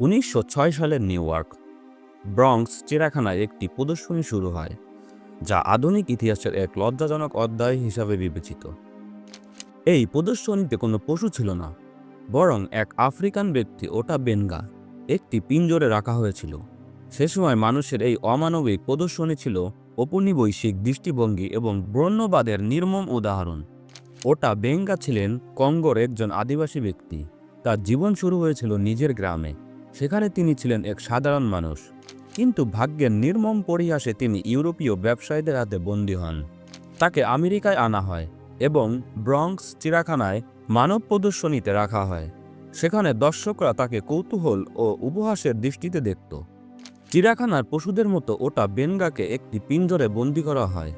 উনিশশো ছয় সালের নিউ ইয়র্ক ব্রঙ্কস চিড়াখানায় একটি প্রদর্শনী শুরু হয়, যা আধুনিক ইতিহাসের এক লজ্জাজনক অধ্যায় হিসাবে বিবেচিত। এই প্রদর্শনীতে কোনো পশু ছিল না, বরং এক আফ্রিকান ব্যক্তি, ওটা বেনগা, একটি পিঞ্জরে রাখা হয়েছিল। সে সময় মানুষের এই অমানবিক প্রদর্শনী ছিল ঔপনিবৈশিক দৃষ্টিভঙ্গি এবং ব্রহ্মবাদের নির্মম উদাহরণ। ওটা বেঙ্গা ছিলেন কঙ্গোর একজন আদিবাসী ব্যক্তি। তার জীবন শুরু হয়েছিল নিজের গ্রামে। সেখানে তিনি ছিলেন এক সাধারণ মানুষ। কিন্তু ভাগ্যের নির্মম পরিহাসে তিনি ইউরোপীয় ব্যবসায়ীদের হাতে বন্দী হন। তাকে আমেরিকায় আনা হয় এবং ব্রঙ্কস চিড়াখানায় মানব প্রদর্শনীতে রাখা হয়। সেখানে দর্শকরা তাকে কৌতূহল ও উপহাসের দৃষ্টিতে দেখত। চিড়াখানার পশুদের মতো ওটা বেনগাকে একটি পিঞ্জরে বন্দি করা হয়।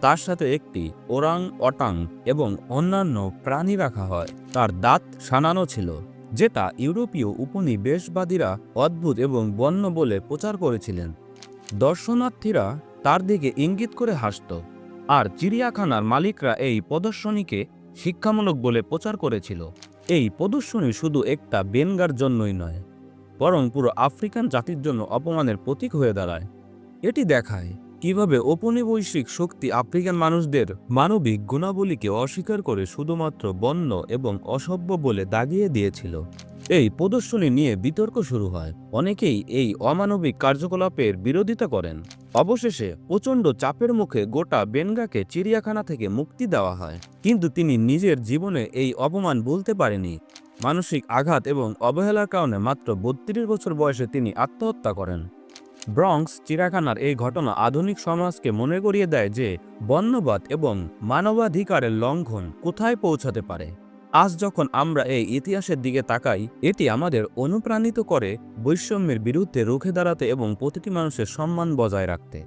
তার সাথে একটি ওরাং অটাং এবং অন্যান্য প্রাণী রাখা হয়। তার দাঁত সানানো ছিল। যেটা ইউরোপীয় উপনিবেশবাদীরা অদ্ভুত এবং বন্য বলে প্রচার করেছিলেন। দর্শনার্থীরা তার দিকে ইঙ্গিত করে হাসত, আর চিড়িয়াখানার মালিকরা এই প্রদর্শনীকে শিক্ষামূলক বলে প্রচার করেছিল। এই প্রদর্শনী শুধু একটা বেনগার জন্যই নয়, বরং পুরো আফ্রিকান জাতির জন্য অপমানের প্রতীক হয়ে দাঁড়ায়। এটি দেখায় কীভাবে ঔপনিবৈশ্বিক শক্তি আফ্রিকান মানুষদের মানবিক গুণাবলীকে অস্বীকার করে শুধুমাত্র বন্য এবং অসভ্য বলে দাগিয়ে দিয়েছিল? এই প্রদর্শনী নিয়ে বিতর্ক শুরু হয়। অনেকেই এই অমানবিক কার্যকলাপের বিরোধিতা করেন। অবশেষে প্রচণ্ড চাপের মুখে গোটা বেনগাকে চিড়িয়াখানা থেকে মুক্তি দেওয়া হয়। কিন্তু তিনি নিজের জীবনে এই অপমান বলতে পারেনি মানসিক আঘাত এবং অবহেলার কারণে মাত্র বত্রিশ বছর বয়সে তিনি আত্মহত্যা করেন। ব্রঙ্কস চিড়াখানার এই ঘটনা আধুনিক সমাজকে মনে করিয়ে দেয় যে বন্যবাদ এবং মানবাধিকারের লঙ্ঘন কোথায় পৌঁছাতে পারে। আজ যখন আমরা এই ইতিহাসের দিকে তাকাই, এটি আমাদের অনুপ্রাণিত করে বৈষম্যের বিরুদ্ধে রুখে দাঁড়াতে এবং প্রতিটি মানুষের সম্মান বজায় রাখতে।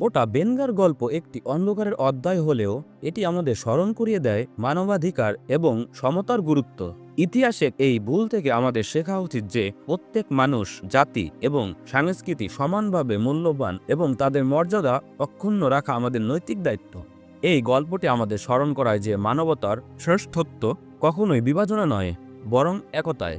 ওটা বেনগার গল্প একটি অন্ধকারের অধ্যায় হলেও এটি আমাদের স্মরণ করিয়ে দেয় মানবাধিকার এবং সমতার গুরুত্ব। ইতিহাসে এই ভুল থেকে আমাদের শেখা উচিত যে, প্রত্যেক মানুষ, জাতি এবং সংস্কৃতি সমানভাবে মূল্যবান এবং তাদের মর্যাদা অক্ষুণ্ণ রাখা আমাদের নৈতিক দায়িত্ব। এই গল্পটি আমাদের স্মরণ করায় যে মানবতার শ্রেষ্ঠত্ব কখনোই বিভাজনা নয়, বরং একতায়।